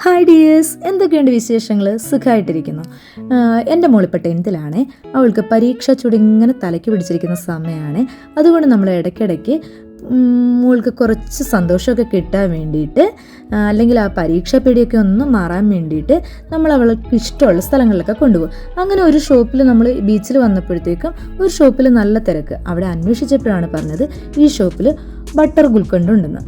Hi dears എന്തൊക്കെയുണ്ട് വിശേഷങ്ങൾ സുഖമായിട്ടിരിക്കുന്നു എന്റെ മോളിപ്പോൾ ടെൻത്തിലാണ്. അവൾക്ക് പരീക്ഷ ചുടിങ്ങനെ തലയ്ക്ക് പിടിച്ചിരിക്കുന്ന സമയമാണ് അതുകൊണ്ട് നമ്മൾ ഇടയ്ക്കിടയ്ക്ക് മോൾക്ക് കുറച്ച് സന്തോഷമൊക്കെ കിട്ടാൻ വേണ്ടിയിട്ട് അല്ലെങ്കിൽ ആ പരീക്ഷ പേടിയൊക്കെ ഒന്ന് മാറാൻ വേണ്ടിയിട്ട് നമ്മൾ അവൾക്ക് ഇഷ്ടമുള്ള സ്ഥലങ്ങളിലൊക്കെ കൊണ്ടുപോകും. അങ്ങനെ ഒരു ഷോപ്പിൽ നമ്മൾ ബീച്ചിൽ വന്നപ്പോഴത്തേക്കും ഒരു ഷോപ്പിൽ നല്ല തിരക്ക്. അവിടെ അന്വേഷിച്ചപ്പോഴാണ് പറഞ്ഞത് ഈ ഷോപ്പിൽ ബട്ടർ ഗുൽക്കണ്ട് ഉണ്ടെന്ന്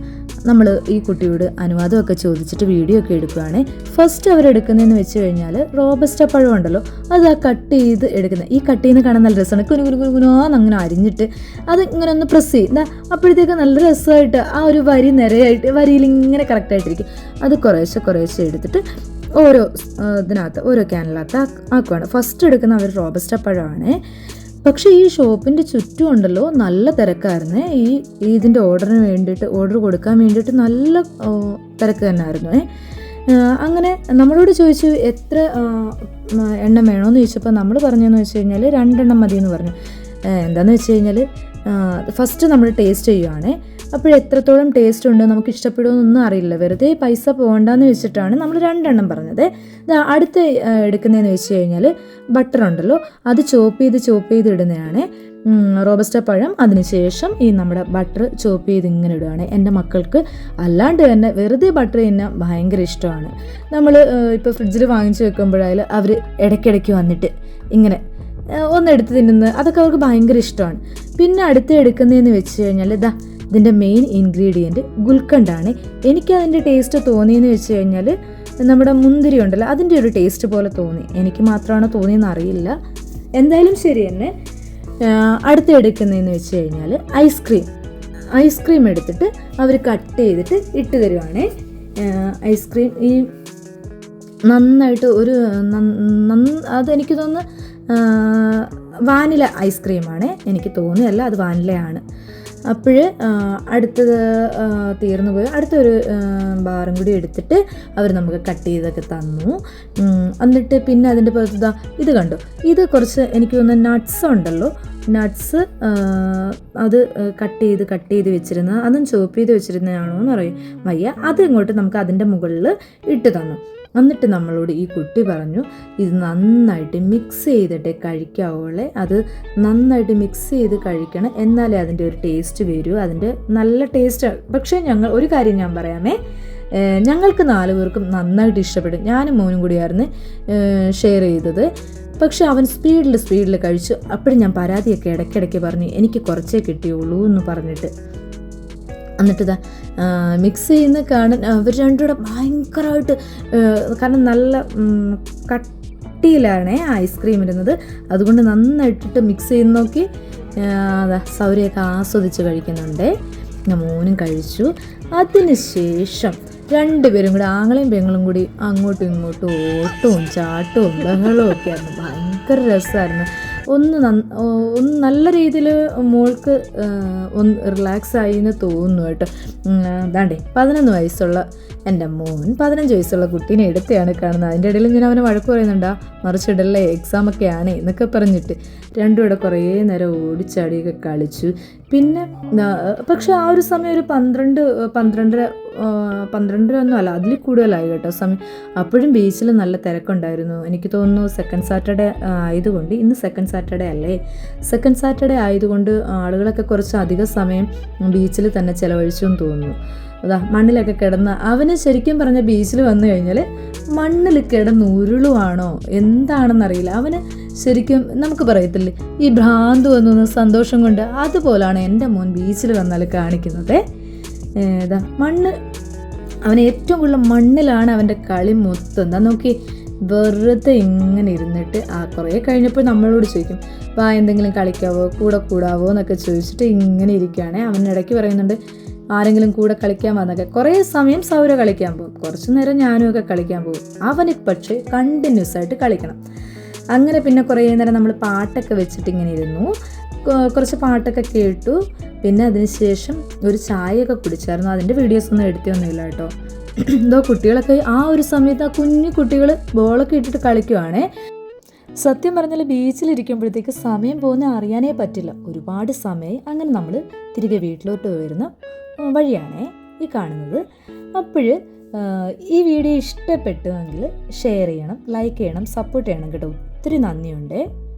നമ്മൾ ഈ കുട്ടിയോട് അനുവാദമൊക്കെ ചോദിച്ചിട്ട് വീഡിയോ ഒക്കെ എടുക്കുകയാണ് ഫസ്റ്റ് അവരെടുക്കുന്നതെന്ന് വെച്ച് കഴിഞ്ഞാൽ റോബസ്റ്റ പഴം ഉണ്ടല്ലോ അത് ആ കട്ട് ചെയ്ത് എടുക്കുന്നത് ഈ കട്ട് ചെയ്യുന്ന കാണാൻ നല്ല രസമാണ്. കുനു കുനു കുനു കുനോന്ന് അങ്ങനെ അരിഞ്ഞിട്ട് അത് ഇങ്ങനെ ഒന്ന് പ്രസ് ചെയ്യും. അപ്പോഴത്തേക്ക് നല്ല രസമായിട്ട് ആ ഒരു വരി നിരയായിട്ട് വരിയിൽ ഇങ്ങനെ കറക്റ്റായിട്ടിരിക്കും അത് കുറേശ്ശെ കുറേശ്ശെ എടുത്തിട്ട് ഓരോ ഇതിനകത്ത് ഓരോ ക്യാനിലകത്ത് ആക്കുവാണ്. ഫസ്റ്റ് എടുക്കുന്ന അവർ റോബസ്റ്റ പഴമാണ്. പക്ഷേ ഈ ഷോപ്പിന്റെ ചുറ്റും ഉണ്ടല്ലോ നല്ല തിരക്കായിരുന്നേ. ഈ ഇതിന്റെ ഓർഡറിന് വേണ്ടിയിട്ട് ഓർഡർ കൊടുക്കാൻ വേണ്ടിയിട്ട് നല്ല തിരക്ക് തന്നെ ആയിരുന്നു. അങ്ങനെ നമ്മളോട് ചോദിച്ചു എത്ര എണ്ണം വേണമെന്ന് ചോദിച്ചപ്പോൾ നമ്മൾ പറഞ്ഞതെന്ന് വെച്ച് കഴിഞ്ഞാൽ രണ്ടെണ്ണം മതി എന്ന് പറഞ്ഞു എന്താണെന്ന് വെച്ച് കഴിഞ്ഞാൽ ഫസ്റ്റ് നമ്മൾ ടേസ്റ്റ് ചെയ്യുവാണേ. അപ്പോൾ എത്രത്തോളം ടേസ്റ്റ് ഉണ്ട് നമുക്ക് ഇഷ്ടപ്പെടുമെന്നൊന്നും അറിയില്ല. വെറുതെ പൈസ പോകണ്ടെന്ന് വെച്ചിട്ടാണ് നമ്മൾ രണ്ടെണ്ണം പറഞ്ഞത്. അടുത്ത എടുക്കുന്നതെന്ന് വെച്ച് കഴിഞ്ഞാൽ ബട്ടർ ഉണ്ടല്ലോ. അത് ചോപ്പ് ചെയ്ത് ചോപ്പ് ചെയ്ത് ഇടുന്നതാണ്. റോബസ്റ്റ പഴം. അതിനുശേഷം ഈ നമ്മുടെ ബട്ടർ ചോപ്പ് ചെയ്ത് ഇങ്ങനെ ഇടുകയാണ് എന്റെ മക്കൾക്ക് അല്ലാണ്ട് തന്നെ വെറുതെ ബട്ടർ തന്നെ ഭയങ്കര ഇഷ്ടമാണ്. നമ്മൾ ഇപ്പോൾ ഫ്രിഡ്ജിൽ വാങ്ങിച്ചു വെക്കുമ്പോഴായാലും അവർ ഇടയ്ക്കിടയ്ക്ക് വന്നിട്ട് ഇങ്ങനെ ഒന്ന് ഒന്നെടുത്ത് തിന്നുന്നത് അതൊക്കെ അവർക്ക് ഭയങ്കര ഇഷ്ടമാണ്. പിന്നെ അടുത്ത് എടുക്കുന്നതെന്ന് വെച്ച് കഴിഞ്ഞാൽ ഇതാ ഇതിന്റെ മെയിൻ ഇൻഗ്രീഡിയന്റ് ഗുൽക്കണ്ടാണ്. എനിക്ക് അതിന്റെ ടേസ്റ്റ് തോന്നിയെന്ന് വെച്ച് കഴിഞ്ഞാൽ നമ്മുടെ മുന്തിരി ഉണ്ടല്ലോ അതിന്റെ ഒരു ടേസ്റ്റ് പോലെ തോന്നി. എനിക്ക് മാത്രമാണ് തോന്നിയെന്ന് അറിയില്ല. എന്തായാലും ശരി തന്നെ അടുത്ത് എടുക്കുന്നതെന്ന് വെച്ച് കഴിഞ്ഞാൽ ഐസ്ക്രീം ഐസ്ക്രീം എടുത്തിട്ട് അവർ കട്ട് ചെയ്തിട്ട് ഇട്ട് തരുവാണേ. ഐസ്ക്രീം ഈ നന്നായിട്ട് ഒരു അതെനിക്ക് തോന്നുന്നു വാനില ഐസ്ക്രീമാണ് എനിക്ക് തോന്നിയല്ല അത് വാനിലയാണ്. അപ്പോൾ അടുത്തത് തീർന്നു പോയി. അടുത്തൊരു ബാറും കൂടി എടുത്തിട്ട് അവർ നമുക്ക് കട്ട് ചെയ്തൊക്കെ തന്നു. എന്നിട്ട് പിന്നെ അതിന്റെ പുറത്ത് ഇത് കണ്ടു. ഇത് കുറച്ച് എനിക്ക് തോന്നുന്നു നട്ട്സ് ഉണ്ടല്ലോ. നട്ട്സ് അത് കട്ട് ചെയ്ത് കട്ട് ചെയ്ത് വെച്ചിരുന്ന അതും ചോപ്പ് ചെയ്ത് വെച്ചിരുന്നതാണോ എന്ന് പറയും വയ്യ. അത് ഇങ്ങോട്ട് നമുക്ക് അതിന്റെ മുകളിൽ ഇട്ട് തന്നു. എന്നിട്ട് നമ്മളോട് ഈ കുട്ടി പറഞ്ഞു ഇത് നന്നായിട്ട് മിക്സ് ചെയ്തിട്ട് കഴിക്കാവുള്ളേ അത് നന്നായിട്ട് മിക്സ് ചെയ്ത് കഴിക്കണം. എന്നാലേ അതിന്റെ ഒരു ടേസ്റ്റ് വരൂ. അതിന്റെ നല്ല ടേസ്റ്റ് പക്ഷേ ഞങ്ങൾ ഒരു കാര്യം ഞാൻ പറയാമേ. ഞങ്ങൾക്ക് നാല് പേർക്കും നന്നായിട്ട് ഇഷ്ടപ്പെടും. ഞാനും മോനും കൂടിയായിരുന്നു ഷെയർ ചെയ്തത്. പക്ഷെ അവൻ സ്പീഡിൽ സ്പീഡിൽ കഴിച്ചു അപ്പോഴും ഞാൻ പരാതിയൊക്കെ ഇടയ്ക്കിടയ്ക്ക് പറഞ്ഞു എനിക്ക് കുറച്ചേ കിട്ടിയുള്ളൂ എന്ന് പറഞ്ഞിട്ട്. എന്നിട്ട് മിക്സ് ചെയ്യുന്ന കാണാൻ അവർ രണ്ടുകൂടെ ഭയങ്കരമായിട്ട് കാരണം നല്ല കട്ടിയിലാണ് ഐസ്ക്രീം ഇരുന്നത് അതുകൊണ്ട് നന്നായിട്ടിട്ട് മിക്സ് ചെയ്ത് നോക്കി സൗരയൊക്കെ ആസ്വദിച്ച് കഴിക്കുന്നുണ്ട്. മോനും കഴിച്ചു. അതിന് ശേഷം രണ്ടുപേരും കൂടി ആങ്ങളെയും പെങ്ങളും കൂടി അങ്ങോട്ടും ഇങ്ങോട്ടും ഓട്ടവും ചാട്ടവും ബഹളവും ഒക്കെ ആയിരുന്നു. ഭയങ്കര രസമായിരുന്നു. ഒന്ന് ഒന്ന് നല്ല രീതിയിൽ മോൾക്ക് ഒന്ന് റിലാക്സ് ആയി എന്ന് തോന്നുന്നു കേട്ടോ അതാണ്ടേ പതിനൊന്ന് വയസ്സുള്ള എന്റെ മോൻ പതിനഞ്ച് വയസ്സുള്ള കുട്ടീനെ എടുത്തെയാണ് കാണുന്നത്. അതിന്റെ ഇടയിൽ ഞാൻ അവനെ വഴക്ക് പറയുന്നുണ്ടാ മറിച്ചിടല്ലേ എക്സാം ഒക്കെ ആണ് എന്നൊക്കെ പറഞ്ഞിട്ട് രണ്ടും ഇവിടെ കുറേ നേരം ഓടിച്ചാടിയൊക്കെ കളിച്ചു. പിന്നെ പക്ഷെ ആ ഒരു സമയം ഒരു പന്ത്രണ്ട് പന്ത്രണ്ടര പന്ത്രണ്ടര ഒന്നും അല്ല അതിൽ കൂടുതലായി കേട്ടോ സമയം. അപ്പോഴും ബീച്ചിൽ നല്ല തിരക്കുണ്ടായിരുന്നു. എനിക്ക് തോന്നുന്നു സെക്കൻഡ് സാറ്റർഡേ ആയതുകൊണ്ട് ഇന്ന് സെക്കൻഡ് സാറ്റർഡേ അല്ലേ? സെക്കൻഡ് സാറ്റർഡേ ആയതുകൊണ്ട് ആളുകളൊക്കെ കുറച്ച് അധിക സമയം ബീച്ചിൽ തന്നെ ചിലവഴിച്ചു എന്ന് തോന്നുന്നു. അതാ മണ്ണിലൊക്കെ കിടന്ന് അവന് ശരിക്കും പറഞ്ഞ ബീച്ചിൽ വന്നു കഴിഞ്ഞാൽ മണ്ണിൽ കിടന്ന് ഉരുളുവാണോ? എന്താണെന്നറിയില്ല. അവന് ശരിക്കും നമുക്ക് പറയത്തില്ലേ? ഈ ഭ്രാന്ത് വന്നു സന്തോഷം കൊണ്ട് അതുപോലാണ് എന്റെ മോൻ ബീച്ചിൽ വന്നാൽ കാണിക്കുന്നത്. ഏതാ മണ്ണ്. അവൻ ഏറ്റവും കൂടുതൽ മണ്ണിലാണ് അവന്റെ കളി മൊത്തം. എന്താ നോക്കി വെറുതെ ഇങ്ങനെ ഇരുന്നിട്ട് ആ കുറേ കഴിഞ്ഞപ്പോൾ നമ്മളോട് ചോദിക്കും വാ എന്തെങ്കിലും കളിക്കാവോ? കൂടെ കൂടാവോ? എന്നൊക്കെ ചോദിച്ചിട്ട് ഇങ്ങനെ ഇരിക്കുകയാണെ. അവൻ ഇടയ്ക്ക് പറയുന്നുണ്ട് ആരെങ്കിലും കൂടെ കളിക്കാൻ വന്നൊക്കെ. കുറേ സമയം സൗര കളിക്കാൻ പോകും. കുറച്ച് നേരം ഞാനും ഒക്കെ കളിക്കാൻ പോകും. അവന് പക്ഷേ കണ്ടിന്യൂസ് ആയിട്ട് കളിക്കണം. അങ്ങനെ പിന്നെ കുറേ നേരം നമ്മൾ പാട്ടൊക്കെ വെച്ചിട്ട് ഇങ്ങനെ ഇരുന്നു കുറച്ച് പാട്ടൊക്കെ കേട്ടു. പിന്നെ അതിനുശേഷം ഒരു ചായയൊക്കെ കുടിച്ചായിരുന്നു. അതിന്റെ വീഡിയോസ് ഒന്നും എടുത്തൊന്നുമില്ല കേട്ടോ. എന്തോ കുട്ടികളൊക്കെ ആ ഒരു സമയത്ത് ആ കുഞ്ഞു കുട്ടികൾ ബോളൊക്കെ ഇട്ടിട്ട് കളിക്കുവാണേ. സത്യം പറഞ്ഞാൽ ബീച്ചിലിരിക്കുമ്പോഴത്തേക്ക് സമയം പോകുന്ന അറിയാനേ പറ്റില്ല. ഒരുപാട് സമയം അങ്ങനെ നമ്മൾ തിരികെ വീട്ടിലോട്ട് വരുന്ന വഴിയാണേ ഈ കാണുന്നത്. അപ്പോൾ ഈ വീഡിയോ ഇഷ്ടപ്പെട്ടുവെങ്കിൽ ഷെയർ ചെയ്യണം ലൈക്ക് ചെയ്യണം സപ്പോർട്ട് ചെയ്യണം കേട്ടോ. ഒത്തിരി നന്ദിയുണ്ട്.